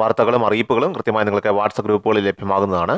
വാർത്തകളും അറിയിപ്പുകളും കൃത്യമായി നിങ്ങൾക്ക് വാട്സപ്പ് ഗ്രൂപ്പുകളിൽ ലഭ്യമാകുന്നതാണ്.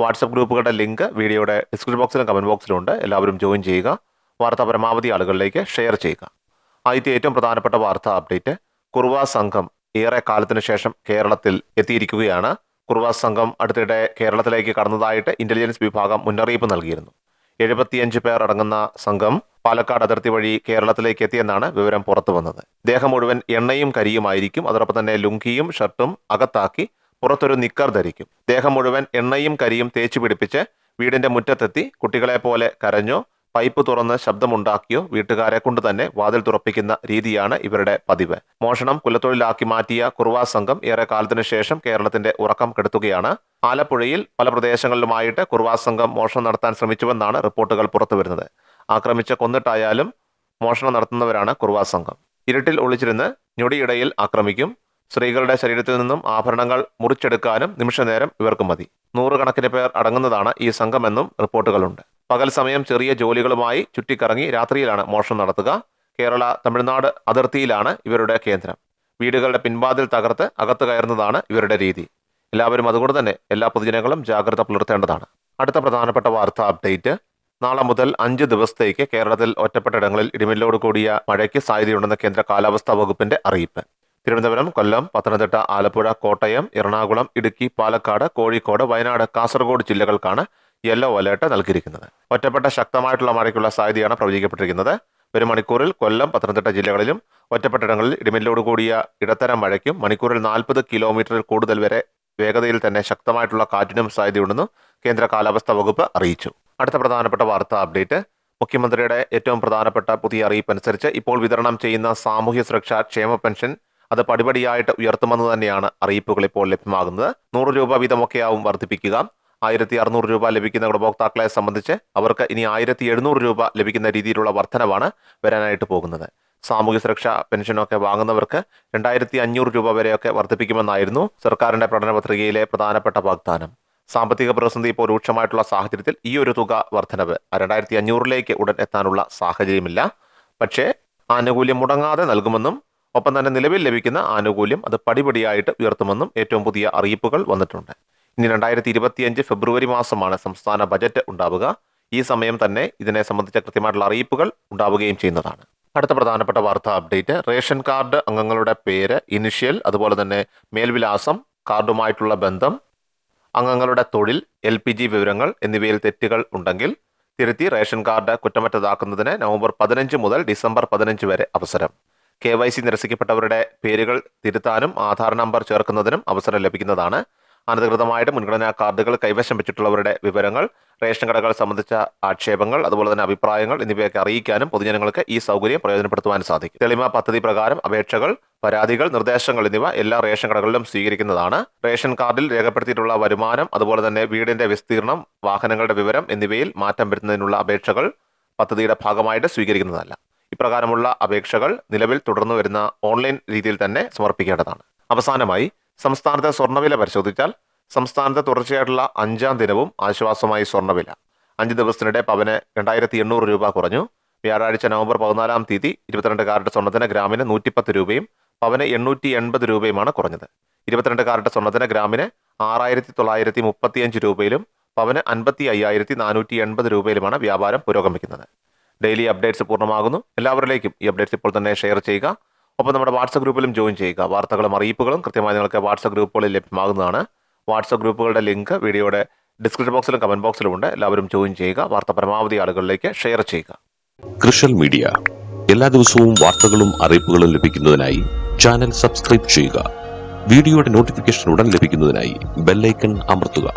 വാട്സപ്പ് ഗ്രൂപ്പുകളുടെ ലിങ്ക് വീഡിയോയുടെ ഡിസ്ക്രിപ്ഷൻ ബോക്സിലും കമന്റ് ബോക്സിലും ഉണ്ട്. എല്ലാവരും ജോയിൻ ചെയ്യുക. വാർത്ത പരമാവധി ആളുകളിലേക്ക് ഷെയർ ചെയ്യുക. ആദ്യത്തെ ഏറ്റവും പ്രധാനപ്പെട്ട വാർത്താ അപ്ഡേറ്റ്. കുർവ സംഘം ഏറെ കാലത്തിന് ശേഷം കേരളത്തിൽ എത്തിയിരിക്കുകയാണ്. കുർവ സംഘം അടുത്തിടെ കേരളത്തിലേക്ക് കടന്നതായിട്ട് ഇന്റലിജൻസ് വിഭാഗം മുന്നറിയിപ്പ് നൽകിയിരുന്നു. എഴുപത്തിയഞ്ച് പേർ അടങ്ങുന്ന സംഘം പാലക്കാട് അതിർത്തി വഴി കേരളത്തിലേക്ക് എത്തിയെന്നാണ് വിവരം പുറത്തു വന്നത്. ദേഹം മുഴുവൻ എണ്ണയും കരിയുമായിരിക്കും. അതോടൊപ്പം തന്നെ ലുങ്കിയും ഷർട്ടും അകത്താക്കി പുറത്തൊരു നിക്കർ ധരിക്കും. ദേഹം മുഴുവൻ എണ്ണയും കരിയും തേച്ചു പിടിപ്പിച്ച് വീടിന്റെ മുറ്റത്തെത്തി കുട്ടികളെ പോലെ കരഞ്ഞോ പൈപ്പ് തുറന്ന് ശബ്ദമുണ്ടാക്കിയോ വീട്ടുകാരെ കൊണ്ട് തന്നെ വാതിൽ തുറപ്പിക്കുന്ന രീതിയാണ് ഇവരുടെ പതിവ്. മോഷണം കുലത്തൊഴിലാക്കി മാറ്റിയ കുറുവാ സംഘം ഏറെ കാലത്തിനു ശേഷം കേരളത്തിന്റെ ഉറക്കം കെടുത്തുകയാണ്. ആലപ്പുഴയിൽ പല പ്രദേശങ്ങളിലുമായിട്ട് കുറുവാ സംഘം മോഷണം നടത്താൻ ശ്രമിച്ചുവെന്നാണ് റിപ്പോർട്ടുകൾ പുറത്തുവരുന്നത്. ആക്രമിച്ച് കൊന്നിട്ടായാലും മോഷണം നടത്തുന്നവരാണ് കുറുവാ സംഘം. ഇരുട്ടിൽ ഒളിച്ചിരുന്ന് ഞൊടിയിടയിൽ ആക്രമിക്കും. സ്ത്രീകളുടെ ശരീരത്തിൽ നിന്നും ആഭരണങ്ങൾ മുറിച്ചെടുക്കാനും നിമിഷനേരം ഇവർക്ക് മതി. നൂറുകണക്കിന് പേർ അടങ്ങുന്നതാണ് ഈ സംഘമെന്നും റിപ്പോർട്ടുകളുണ്ട്. പകൽ സമയം ചെറിയ ജോലികളുമായി ചുറ്റിക്കറങ്ങി രാത്രിയിലാണ് മോഷണം നടത്തുക. കേരള തമിഴ്നാട് അതിർത്തിയിലാണ് ഇവരുടെ കേന്ദ്രം. വീടുകളുടെ പിൻവാതിൽ തകർത്ത് അകത്ത് കയറുന്നതാണ് ഇവരുടെ രീതി. എല്ലാവരും അതുകൊണ്ട് തന്നെ എല്ലാ പൊതുജനങ്ങളും ജാഗ്രത പുലർത്തേണ്ടതാണ്. അടുത്ത പ്രധാനപ്പെട്ട വാർത്താ അപ്ഡേറ്റ്. നാളെ മുതൽ അഞ്ച് ദിവസത്തേക്ക് കേരളത്തിൽ ഒറ്റപ്പെട്ടയിടങ്ങളിൽ ഇടിമിന്നലോട് കൂടിയ മഴയ്ക്ക് സാധ്യതയുണ്ടെന്ന് കേന്ദ്ര കാലാവസ്ഥാ വകുപ്പിന്റെ അറിയിപ്പ്. തിരുവനന്തപുരം കൊല്ലം പത്തനംതിട്ട ആലപ്പുഴ കോട്ടയം എറണാകുളം ഇടുക്കി പാലക്കാട് കോഴിക്കോട് വയനാട് കാസർഗോഡ് ജില്ലകൾക്കാണ് യെല്ലോ അലേർട്ട് നൽകിയിരിക്കുന്നത്. ഒറ്റപ്പെട്ട ശക്തമായിട്ടുള്ള മഴയ്ക്കുള്ള സാധ്യതയാണ് പ്രവചിക്കപ്പെട്ടിരിക്കുന്നത്. ഒരു മണിക്കൂറിൽ കൊല്ലം പത്തനംതിട്ട ജില്ലകളിലും ഒറ്റപ്പെട്ടിടങ്ങളിൽ ഇടിമിന്നലോട് കൂടിയ ഇടത്തരം മഴയ്ക്കും മണിക്കൂറിൽ നാൽപ്പത് കിലോമീറ്ററിൽ കൂടുതൽ വരെ വേഗതയിൽ തന്നെ ശക്തമായിട്ടുള്ള കാറ്റിനും സാധ്യതയുണ്ടെന്നും കേന്ദ്ര കാലാവസ്ഥാ വകുപ്പ് അറിയിച്ചു. അടുത്ത പ്രധാനപ്പെട്ട വാർത്താ അപ്ഡേറ്റ്. മുഖ്യമന്ത്രിയുടെ ഏറ്റവും പ്രധാനപ്പെട്ട പുതിയ അറിയിപ്പ് അനുസരിച്ച് ഇപ്പോൾ വിതരണം ചെയ്യുന്ന സാമൂഹ്യ സുരക്ഷാ ക്ഷേമ പെൻഷൻ അത് പടിപടിയായിട്ട് ഉയർത്തുമെന്ന് തന്നെയാണ് അറിയിപ്പുകൾ ഇപ്പോൾ ലഭ്യമാകുന്നത്. നൂറ് രൂപ വീതമൊക്കെയാവും വർദ്ധിപ്പിക്കുക. ആയിരത്തി അറുന്നൂറ് രൂപ ലഭിക്കുന്ന ഗുണഭോക്താക്കളെ സംബന്ധിച്ച് അവർക്ക് ഇനി ആയിരത്തി എഴുന്നൂറ് രൂപ ലഭിക്കുന്ന രീതിയിലുള്ള വർധനവാണ് വരാനായിട്ട് പോകുന്നത്. സാമൂഹ്യ സുരക്ഷാ പെൻഷനൊക്കെ വാങ്ങുന്നവർക്ക് രണ്ടായിരത്തി അഞ്ഞൂറ് രൂപ വരെയൊക്കെ വർദ്ധിപ്പിക്കുമെന്നായിരുന്നു സർക്കാരിന്റെ പഠന പത്രികയിലെ പ്രധാനപ്പെട്ട വാഗ്ദാനം. സാമ്പത്തിക പ്രതിസന്ധി ഇപ്പോൾ രൂക്ഷമായിട്ടുള്ള സാഹചര്യത്തിൽ ഈ ഒരു തുക വർധനവ് രണ്ടായിരത്തി അഞ്ഞൂറിലേക്ക് ഉടൻ എത്താനുള്ള സാഹചര്യമില്ല. പക്ഷേ ആനുകൂല്യം മുടങ്ങാതെ നൽകുമെന്നും ഒപ്പം തന്നെ നിലവിൽ ലഭിക്കുന്ന ആനുകൂല്യം അത് പടിപടിയായിട്ട് ഉയർത്തുമെന്നും ഏറ്റവും പുതിയ അറിയിപ്പുകൾ വന്നിട്ടുണ്ട്. ഇനി രണ്ടായിരത്തി ഇരുപത്തിയഞ്ച് ഫെബ്രുവരി മാസമാണ് സംസ്ഥാന ബജറ്റ് ഉണ്ടാവുക. ഈ സമയം തന്നെ ഇതിനെ സംബന്ധിച്ച കൃത്യമായിട്ടുള്ള അറിയിപ്പുകൾ ഉണ്ടാവുകയും ചെയ്യുന്നതാണ്. അടുത്ത പ്രധാനപ്പെട്ട വാർത്താ അപ്ഡേറ്റ് റേഷൻ കാർഡ് അംഗങ്ങളുടെ പേര് ഇനിഷ്യൽ അതുപോലെ തന്നെ മേൽവിലാസം കാർഡുമായിട്ടുള്ള ബന്ധം അംഗങ്ങളുടെ തൊഴിൽ എൽ പി ജി വിവരങ്ങൾ എന്നിവയിൽ തെറ്റുകൾ ഉണ്ടെങ്കിൽ തിരുത്തി റേഷൻ കാർഡ് കുറ്റമറ്റതാക്കുന്നതിന് നവംബർ പതിനഞ്ച് മുതൽ ഡിസംബർ പതിനഞ്ച് വരെ അവസരം. കെ വൈ സി നിരസിക്കപ്പെട്ടവരുടെ പേരുകൾ തിരുത്താനും ആധാർ നമ്പർ ചേർക്കുന്നതിനും അവസരം ലഭിക്കുന്നതാണ് അനധികൃതമായിട്ട് മുൻഗണനാ കാർഡുകൾ കൈവശം വെച്ചിട്ടുള്ളവരുടെ വിവരങ്ങൾ റേഷൻ കടകൾ സംബന്ധിച്ച ആക്ഷേപങ്ങൾ അതുപോലെ തന്നെ അഭിപ്രായങ്ങൾ എന്നിവയൊക്കെ അറിയിക്കാനും പൊതുജനങ്ങൾക്ക് ഈ സൗകര്യം പ്രയോജനപ്പെടുത്തുവാൻ സാധിക്കും. തെളിമ പദ്ധതി പ്രകാരം അപേക്ഷകൾ പരാതികൾ നിർദ്ദേശങ്ങൾ എന്നിവ എല്ലാ റേഷൻ കടകളിലും സ്വീകരിക്കുന്നതാണ്. റേഷൻ കാർഡിൽ രേഖപ്പെടുത്തിയിട്ടുള്ള വരുമാനം അതുപോലെ തന്നെ വീടിന്റെ വിസ്തീർണം വാഹനങ്ങളുടെ വിവരം എന്നിവയിൽ മാറ്റം വരുത്തുന്നതിനുള്ള അപേക്ഷകൾ പദ്ധതിയുടെ ഭാഗമായിട്ട് സ്വീകരിക്കുന്നതല്ല. ഇപ്രകാരമുള്ള അപേക്ഷകൾ നിലവിൽ തുടർന്നു വരുന്ന ഓൺലൈൻ രീതിയിൽ തന്നെ സമർപ്പിക്കേണ്ടതാണ്. അവസാനമായി സംസ്ഥാനത്തെ സ്വർണവില പരിശോധിച്ചാൽ സംസ്ഥാനത്ത് തുടർച്ചയായിട്ടുള്ള അഞ്ചാം ദിനവും ആശ്വാസമായി സ്വർണവില അഞ്ച് ദിവസത്തിനിടെ പവന് രണ്ടായിരത്തി എണ്ണൂറ് രൂപ കുറഞ്ഞു. വ്യാഴാഴ്ച നവംബർ പതിനാലാം തീയതി ഇരുപത്തിരണ്ട് കാരറ്റ് സ്വർണത്തിന് ഗ്രാമിന് നൂറ്റിപ്പത്ത് രൂപയും പവന് എണ്ണൂറ്റി എൺപത് രൂപയുമാണ് കുറഞ്ഞത്. ഇരുപത്തിരണ്ട് കാരറ്റ് സ്വർണത്തിന് ഗ്രാമിന് ആറായിരത്തി തൊള്ളായിരത്തി മുപ്പത്തിയഞ്ച് രൂപയിലും പവന് അൻപത്തി അയ്യായിരത്തി നാനൂറ്റി എൺപത് രൂപയിലുമാണ് വ്യാപാരം പുരോഗമിക്കുന്നത്. ഡെയിലി അപ്ഡേറ്റ്സ് പൂർണമാകുന്നു. എല്ലാവരിലേക്കും ഈ അപ്ഡേറ്റ്സ് ഇപ്പോൾ തന്നെ ഷെയർ ചെയ്യുക. ഒപ്പം നമ്മുടെ വാട്സപ്പ് ഗ്രൂപ്പിലും ജോയിൻ ചെയ്യുക. വാർത്തകളും അറിയിപ്പുകളും കൃത്യമായി നിങ്ങൾക്ക് വാട്സപ്പ് ഗ്രൂപ്പുകളിൽ ലഭ്യമാകുന്നതാണ്. വാട്സപ്പ് ഗ്രൂപ്പുകളുടെ ലിങ്ക് വീഡിയോയുടെ ഡിസ്ക്രിപ്ഷൻ ബോക്സിലും കമന്റ് ബോക്സിലും ഉണ്ട്. എല്ലാവരും ജോയിൻ ചെയ്യുക. വാർത്ത പരമാവധി ആളുകളിലേക്ക് ഷെയർ ചെയ്യുക. കൃഷൽ മീഡിയ. എല്ലാ ദിവസവും വാർത്തകളും അറിയിപ്പുകളും ലഭിക്കുന്നതിനായി ചാനൽ സബ്സ്ക്രൈബ് ചെയ്യുക. വീഡിയോയുടെ നോട്ടിഫിക്കേഷൻ ഉടൻ ലഭിക്കുന്നതിനായി ബെല്ലൈക്കൺ അമർത്തുക.